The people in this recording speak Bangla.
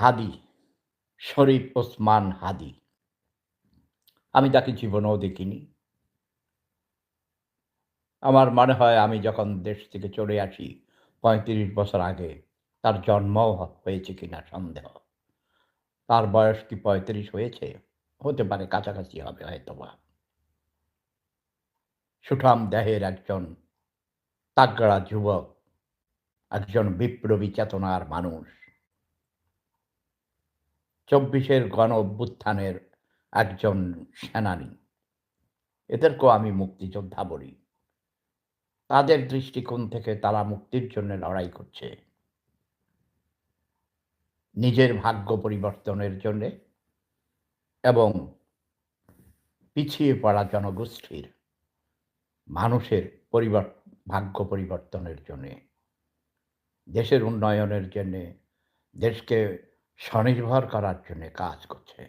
হাদি, শরীফ ওসমান হাদি। আমি তাকে জীবনেও দেখিনি। আমার মনে হয় আমি যখন দেশ থেকে চলে আসি, পঁয়ত্রিশ বছর আগে, তার জন্মও হয়েছে কিনা সন্দেহ। তার বয়স কি পঁয়ত্রিশ হয়েছে? হতে পারে কাছাকাছি হবে হয়তোবা। সুঠাম দেহের একজন তাগড়া যুবক, একজন বিপ্লবী চেতনার মানুষ। চব্বিশের গণ অভ্যুত্থানের একজন সেনানী। এদেরকেও আমি মুক্তিযোদ্ধা বলি। তাদের দৃষ্টিকোণ থেকে তারা মুক্তির জন্য লড়াই করছে। নিজের ভাগ্য পরিবর্তনের জন্য এবং পিছিয়ে পড়া জনগোষ্ঠীর মানুষের পরিবর, ভাগ্য পরিবর্তনের জন্যে, দেশের উন্নয়নের জন্যে, দেশকে স্বনির্ভর করার জন্য কাজ করছে।